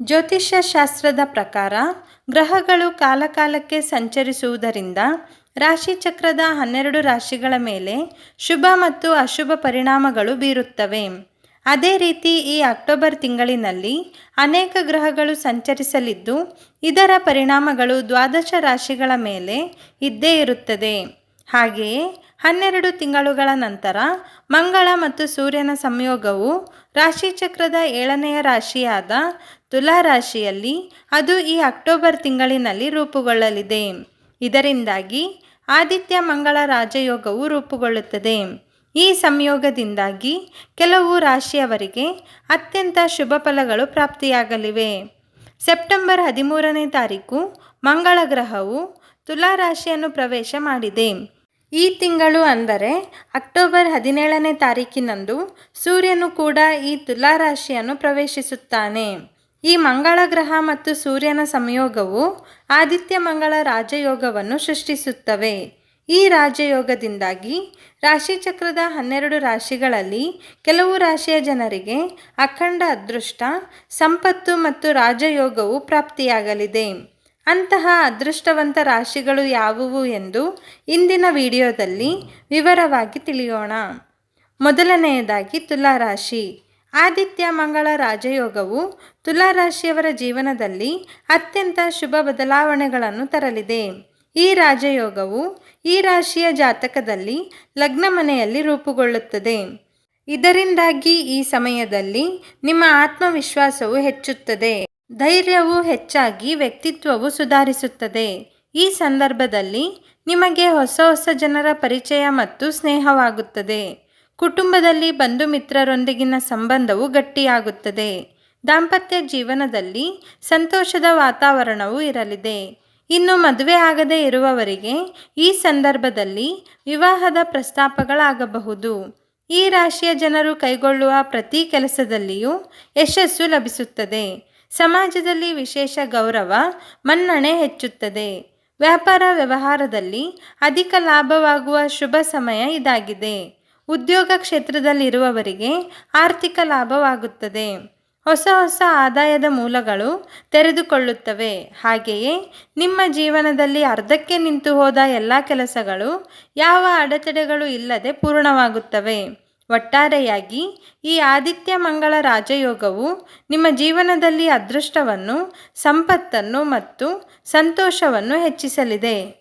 ಜ್ಯೋತಿಷ್ಯ ಶಾಸ್ತ್ರದ ಪ್ರಕಾರ ಗ್ರಹಗಳು ಕಾಲಕಾಲಕ್ಕೆ ಸಂಚರಿಸುವುದರಿಂದ ರಾಶಿಚಕ್ರದ ಹನ್ನೆರಡು ರಾಶಿಗಳ ಮೇಲೆ ಶುಭ ಮತ್ತು ಅಶುಭ ಪರಿಣಾಮಗಳು ಬೀರುತ್ತವೆ. ಅದೇ ರೀತಿ ಈ ಅಕ್ಟೋಬರ್ ತಿಂಗಳಿನಲ್ಲಿ ಅನೇಕ ಗ್ರಹಗಳು ಸಂಚರಿಸಲಿದ್ದು, ಇದರ ಪರಿಣಾಮಗಳು ದ್ವಾದಶ ರಾಶಿಗಳ ಮೇಲೆ ಇದ್ದೇ ಇರುತ್ತದೆ. ಹಾಗೆಯೇ ಹನ್ನೆರಡು ತಿಂಗಳುಗಳ ನಂತರ ಮಂಗಳ ಮತ್ತು ಸೂರ್ಯನ ಸಂಯೋಗವು ರಾಶಿಚಕ್ರದ ಏಳನೆಯ ರಾಶಿಯಾದ ತುಲಾ ರಾಶಿಯಲ್ಲಿ ಅದು ಈ ಅಕ್ಟೋಬರ್ ತಿಂಗಳಿನಲ್ಲಿ ರೂಪುಗೊಳ್ಳಲಿದೆ. ಇದರಿಂದಾಗಿ ಆದಿತ್ಯ ಮಂಗಳ ರಾಜಯೋಗವು ರೂಪುಗೊಳ್ಳುತ್ತದೆ. ಈ ಸಂಯೋಗದಿಂದಾಗಿ ಕೆಲವು ರಾಶಿಯವರಿಗೆ ಅತ್ಯಂತ ಶುಭ ಫಲಗಳು ಪ್ರಾಪ್ತಿಯಾಗಲಿವೆ. ಸೆಪ್ಟೆಂಬರ್ ಹದಿಮೂರನೇ ತಾರೀಕು ಮಂಗಳ ಗ್ರಹವು ತುಲಾ ರಾಶಿಯನ್ನು ಪ್ರವೇಶ ಮಾಡಿದೆ. ಈ ತಿಂಗಳು ಅಂದರೆ ಅಕ್ಟೋಬರ್ ಹದಿನೇಳನೇ ತಾರೀಕಿನಂದು ಸೂರ್ಯನು ಕೂಡ ಈ ತುಲಾ ರಾಶಿಯನ್ನು ಪ್ರವೇಶಿಸುತ್ತಾನೆ. ಈ ಮಂಗಳ ಗ್ರಹ ಮತ್ತು ಸೂರ್ಯನ ಸಂಯೋಗವು ಆದಿತ್ಯ ಮಂಗಳ ರಾಜಯೋಗವನ್ನು ಸೃಷ್ಟಿಸುತ್ತವೆ. ಈ ರಾಜಯೋಗದಿಂದಾಗಿ ರಾಶಿಚಕ್ರದ ಹನ್ನೆರಡು ರಾಶಿಗಳಲ್ಲಿ ಕೆಲವು ರಾಶಿಯ ಜನರಿಗೆ ಅಖಂಡ ಅದೃಷ್ಟ, ಸಂಪತ್ತು ಮತ್ತು ರಾಜಯೋಗವು ಪ್ರಾಪ್ತಿಯಾಗಲಿದೆ. ಅಂತಹ ಅದೃಷ್ಟವಂತ ರಾಶಿಗಳು ಯಾವುವು ಎಂದು ಇಂದಿನ ವಿಡಿಯೋದಲ್ಲಿ ವಿವರವಾಗಿ ತಿಳಿಯೋಣ. ಮೊದಲನೆಯದಾಗಿ ತುಲಾ ರಾಶಿ ಆದಿತ್ಯ ಮಂಗಳ ರಾಜಯೋಗವು ತುಲಾ ರಾಶಿಯವರ ಜೀವನದಲ್ಲಿ ಅತ್ಯಂತ ಶುಭ ಬದಲಾವಣೆಗಳನ್ನು ತರಲಿದೆ. ಈ ರಾಜಯೋಗವು ಈ ರಾಶಿಯ ಜಾತಕದಲ್ಲಿ ಲಗ್ನ ಮನೆಯಲ್ಲಿ ರೂಪುಗೊಳ್ಳುತ್ತದೆ. ಇದರಿಂದಾಗಿ ಈ ಸಮಯದಲ್ಲಿ ನಿಮ್ಮ ಆತ್ಮವಿಶ್ವಾಸವು ಹೆಚ್ಚುತ್ತದೆ. ಧೈರ್ಯವು ಹೆಚ್ಚಾಗಿ ವ್ಯಕ್ತಿತ್ವವು ಸುಧಾರಿಸುತ್ತದೆ. ಈ ಸಂದರ್ಭದಲ್ಲಿ ನಿಮಗೆ ಹೊಸ ಹೊಸ ಜನರ ಪರಿಚಯ ಮತ್ತು ಸ್ನೇಹವಾಗುತ್ತದೆ. ಕುಟುಂಬದಲ್ಲಿ ಬಂಧು ಮಿತ್ರರೊಂದಿಗಿನ ಸಂಬಂಧವು ಗಟ್ಟಿಯಾಗುತ್ತದೆ. ದಾಂಪತ್ಯ ಜೀವನದಲ್ಲಿ ಸಂತೋಷದ ವಾತಾವರಣವು ಇರಲಿದೆ. ಇನ್ನು ಮದುವೆ ಆಗದೇ ಇರುವವರಿಗೆ ಈ ಸಂದರ್ಭದಲ್ಲಿ ವಿವಾಹದ ಪ್ರಸ್ತಾಪಗಳಾಗಬಹುದು. ಈ ರಾಶಿಯ ಜನರು ಕೈಗೊಳ್ಳುವ ಪ್ರತಿ ಕೆಲಸದಲ್ಲಿಯೂ ಯಶಸ್ಸು ಲಭಿಸುತ್ತದೆ. ಸಮಾಜದಲ್ಲಿ ವಿಶೇಷ ಗೌರವ, ಮನ್ನಣೆ ಹೆಚ್ಚುತ್ತದೆ. ವ್ಯಾಪಾರ ವ್ಯವಹಾರದಲ್ಲಿ ಅಧಿಕ ಲಾಭವಾಗುವ ಶುಭ ಸಮಯ ಇದಾಗಿದೆ. ಉದ್ಯೋಗ ಕ್ಷೇತ್ರದಲ್ಲಿರುವವರಿಗೆ ಆರ್ಥಿಕ ಲಾಭವಾಗುತ್ತದೆ. ಹೊಸ ಹೊಸ ಆದಾಯದ ಮೂಲಗಳು ತೆರೆದುಕೊಳ್ಳುತ್ತವೆ. ಹಾಗೆಯೇ ನಿಮ್ಮ ಜೀವನದಲ್ಲಿ ಅರ್ಧಕ್ಕೆ ನಿಂತು ಹೋದ ಎಲ್ಲ ಕೆಲಸಗಳು ಯಾವ ಅಡೆತಡೆಗಳು ಇಲ್ಲದೆ ಪೂರ್ಣವಾಗುತ್ತವೆ. ಒಟ್ಟಾರೆಯಾಗಿ ಈ ಆದಿತ್ಯ ಮಂಗಳ ರಾಜಯೋಗವು ನಿಮ್ಮ ಜೀವನದಲ್ಲಿ ಅದೃಷ್ಟವನ್ನು, ಸಂಪತ್ತನ್ನು ಮತ್ತು ಸಂತೋಷವನ್ನು ಹೆಚ್ಚಿಸಲಿದೆ.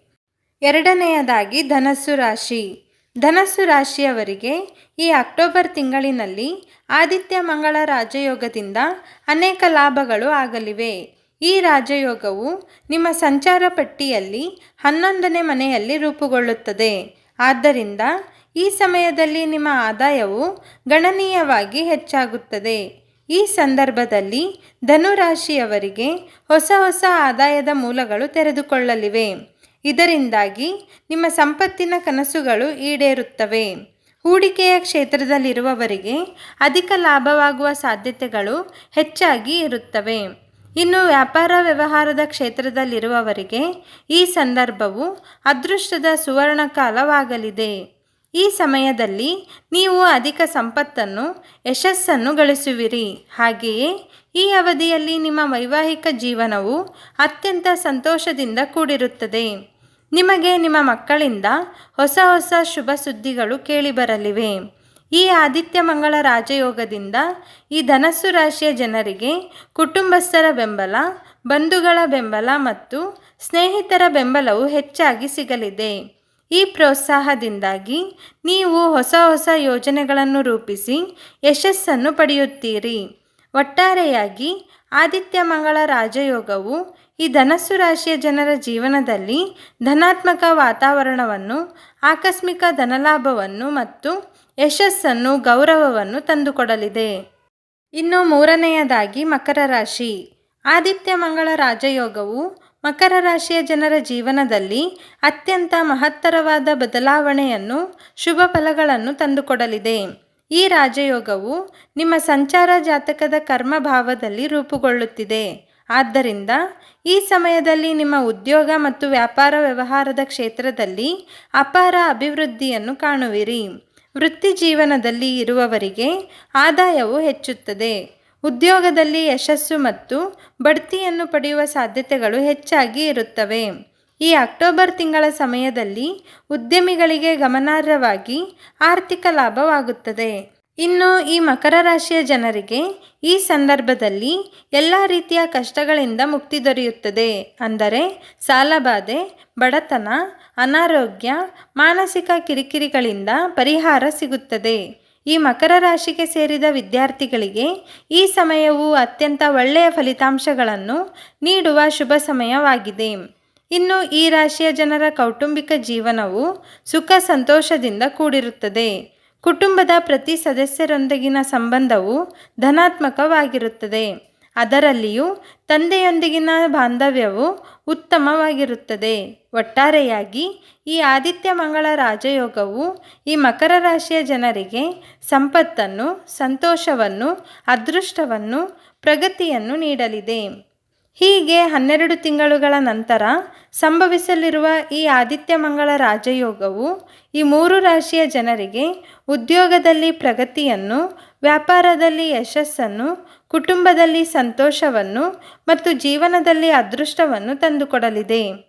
ಎರಡನೆಯದಾಗಿ ಧನಸ್ಸು ರಾಶಿ. ಧನಸ್ಸು ರಾಶಿಯವರಿಗೆ ಈ ಅಕ್ಟೋಬರ್ ತಿಂಗಳಿನಲ್ಲಿ ಆದಿತ್ಯ ಮಂಗಳ ರಾಜಯೋಗದಿಂದ ಅನೇಕ ಲಾಭಗಳು ಆಗಲಿವೆ. ಈ ರಾಜಯೋಗವು ನಿಮ್ಮ ಸಂಚಾರ ಪಟ್ಟಿಯಲ್ಲಿ ಹನ್ನೊಂದನೇ ಮನೆಯಲ್ಲಿ ರೂಪುಗೊಳ್ಳುತ್ತದೆ. ಆದ್ದರಿಂದ ಈ ಸಮಯದಲ್ಲಿ ನಿಮ್ಮ ಆದಾಯವು ಗಣನೀಯವಾಗಿ ಹೆಚ್ಚಾಗುತ್ತದೆ. ಈ ಸಂದರ್ಭದಲ್ಲಿ ಧನುರಾಶಿಯವರಿಗೆ ಹೊಸ ಹೊಸ ಆದಾಯದ ಮೂಲಗಳು ತೆರೆದುಕೊಳ್ಳಲಿವೆ. ಇದರಿಂದಾಗಿ ನಿಮ್ಮ ಸಂಪತ್ತಿನ ಕನಸುಗಳು ಈಡೇರುತ್ತವೆ. ಹೂಡಿಕೆಯ ಕ್ಷೇತ್ರದಲ್ಲಿರುವವರಿಗೆ ಅಧಿಕ ಲಾಭವಾಗುವ ಸಾಧ್ಯತೆಗಳು ಹೆಚ್ಚಾಗಿ ಇರುತ್ತವೆ. ಇನ್ನು ವ್ಯಾಪಾರ ವ್ಯವಹಾರದ ಕ್ಷೇತ್ರದಲ್ಲಿರುವವರಿಗೆ ಈ ಸಂದರ್ಭವು ಅದೃಷ್ಟದ ಸುವರ್ಣ ಕಾಲವಾಗಲಿದೆ ಈ ಸಮಯದಲ್ಲಿ ನೀವು ಅಧಿಕ ಸಂಪತ್ತನ್ನು, ಯಶಸ್ಸನ್ನು ಗಳಿಸುವಿರಿ. ಹಾಗೆಯೇ ಈ ಅವಧಿಯಲ್ಲಿ ನಿಮ್ಮ ವೈವಾಹಿಕ ಜೀವನವು ಅತ್ಯಂತ ಸಂತೋಷದಿಂದ ಕೂಡಿರುತ್ತದೆ. ನಿಮಗೆ ನಿಮ್ಮ ಮಕ್ಕಳಿಂದ ಹೊಸ ಹೊಸ ಶುಭ ಸುದ್ದಿಗಳು ಕೇಳಿಬರಲಿವೆ. ಈ ಆದಿತ್ಯ ಮಂಗಳ ರಾಜಯೋಗದಿಂದ ಈ ಧನಸ್ಸು ರಾಶಿಯ ಜನರಿಗೆ ಕುಟುಂಬಸ್ಥರ ಬೆಂಬಲ, ಬಂಧುಗಳ ಬೆಂಬಲ ಮತ್ತು ಸ್ನೇಹಿತರ ಬೆಂಬಲವು ಹೆಚ್ಚಾಗಿ ಸಿಗಲಿದೆ. ಈ ಪ್ರೋತ್ಸಾಹದಿಂದಾಗಿ ನೀವು ಹೊಸ ಹೊಸ ಯೋಜನೆಗಳನ್ನು ರೂಪಿಸಿ ಯಶಸ್ಸನ್ನು ಪಡೆಯುತ್ತೀರಿ. ಒಟ್ಟಾರೆಯಾಗಿ ಆದಿತ್ಯ ಮಂಗಳ ರಾಜಯೋಗವು ಈ ಧನಸ್ಸು ರಾಶಿಯ ಜನರ ಜೀವನದಲ್ಲಿ ಧನಾತ್ಮಕ ವಾತಾವರಣವನ್ನು, ಆಕಸ್ಮಿಕ ಧನಲಾಭವನ್ನು ಮತ್ತು ಯಶಸ್ಸನ್ನು, ಗೌರವವನ್ನು ತಂದುಕೊಡಲಿದೆ. ಇನ್ನು ಮೂರನೆಯದಾಗಿ ಮಕರ ರಾಶಿ. ಆದಿತ್ಯ ಮಂಗಳ ರಾಜಯೋಗವು ಮಕರ ರಾಶಿಯ ಜನರ ಜೀವನದಲ್ಲಿ ಅತ್ಯಂತ ಮಹತ್ತರವಾದ ಬದಲಾವಣೆಯನ್ನು, ಶುಭ ಫಲಗಳನ್ನು ತಂದುಕೊಡಲಿದೆ. ಈ ರಾಜಯೋಗವು ನಿಮ್ಮ ಸಂಚಾರ ಜಾತಕದ ಕರ್ಮ ಭಾವದಲ್ಲಿ ರೂಪುಗೊಳ್ಳುತ್ತಿದೆ. ಆದ್ದರಿಂದ ಈ ಸಮಯದಲ್ಲಿ ನಿಮ್ಮ ಉದ್ಯೋಗ ಮತ್ತು ವ್ಯಾಪಾರ ವ್ಯವಹಾರದ ಕ್ಷೇತ್ರದಲ್ಲಿ ಅಪಾರ ಅಭಿವೃದ್ಧಿಯನ್ನು ಕಾಣುವಿರಿ. ವೃತ್ತಿ ಜೀವನದಲ್ಲಿ ಇರುವವರಿಗೆ ಆದಾಯವು ಹೆಚ್ಚುತ್ತದೆ. ಉದ್ಯೋಗದಲ್ಲಿ ಯಶಸ್ಸು ಮತ್ತು ಬಡ್ತಿಯನ್ನು ಪಡೆಯುವ ಸಾಧ್ಯತೆಗಳು ಹೆಚ್ಚಾಗಿ ಇರುತ್ತವೆ. ಈ ಅಕ್ಟೋಬರ್ ತಿಂಗಳ ಸಮಯದಲ್ಲಿ ಉದ್ಯಮಿಗಳಿಗೆ ಗಮನಾರ್ಹವಾಗಿ ಆರ್ಥಿಕ ಲಾಭವಾಗುತ್ತದೆ. ಇನ್ನು ಈ ಮಕರ ರಾಶಿಯ ಜನರಿಗೆ ಈ ಸಂದರ್ಭದಲ್ಲಿ ಎಲ್ಲ ರೀತಿಯ ಕಷ್ಟಗಳಿಂದ ಮುಕ್ತಿ ದೊರೆಯುತ್ತದೆ. ಅಂದರೆ ಸಾಲಬಾಧೆ ಬಡತನ, ಅನಾರೋಗ್ಯ, ಮಾನಸಿಕ ಕಿರಿಕಿರಿಗಳಿಂದ ಪರಿಹಾರ ಸಿಗುತ್ತದೆ. ಈ ಮಕರ ರಾಶಿಗೆ ಸೇರಿದ ವಿದ್ಯಾರ್ಥಿಗಳಿಗೆ ಈ ಸಮಯವು ಅತ್ಯಂತ ಒಳ್ಳೆಯ ಫಲಿತಾಂಶಗಳನ್ನು ನೀಡುವ ಶುಭ ಸಮಯವಾಗಿದೆ. ಇನ್ನು ಈ ರಾಶಿಯ ಜನರ ಕೌಟುಂಬಿಕ ಜೀವನವು ಸುಖ ಸಂತೋಷದಿಂದ ಕೂಡಿರುತ್ತದೆ. ಕುಟುಂಬದ ಪ್ರತಿ ಸದಸ್ಯರೊಂದಿಗಿನ ಸಂಬಂಧವು ಧನಾತ್ಮಕವಾಗಿರುತ್ತದೆ. ಅದರಲ್ಲಿಯೂ ತಂದೆಯೊಂದಿಗಿನ ಬಾಂಧವ್ಯವು ಉತ್ತಮವಾಗಿರುತ್ತದೆ. ಒಟ್ಟಾರೆಯಾಗಿ ಈ ಆದಿತ್ಯ ಮಂಗಳ ರಾಜಯೋಗವು ಈ ಮಕರ ರಾಶಿಯ ಜನರಿಗೆ ಸಂಪತ್ತನ್ನು, ಸಂತೋಷವನ್ನು, ಅದೃಷ್ಟವನ್ನು, ಪ್ರಗತಿಯನ್ನು ನೀಡಲಿದೆ. ಹೀಗೆ ಹನ್ನೆರಡು ತಿಂಗಳುಗಳ ನಂತರ ಸಂಭವಿಸಲಿರುವ ಈ ಆದಿತ್ಯ ಮಂಗಳ ರಾಜಯೋಗವು ಈ ಮೂರು ರಾಶಿಯ ಜನರಿಗೆ ಉದ್ಯೋಗದಲ್ಲಿ ಪ್ರಗತಿಯನ್ನು, ವ್ಯಾಪಾರದಲ್ಲಿ ಯಶಸ್ಸನ್ನು, ಕುಟುಂಬದಲ್ಲಿ ಸಂತೋಷವನ್ನು ಮತ್ತು ಜೀವನದಲ್ಲಿ ಅದೃಷ್ಟವನ್ನು ತಂದುಕೊಡಲಿದೆ.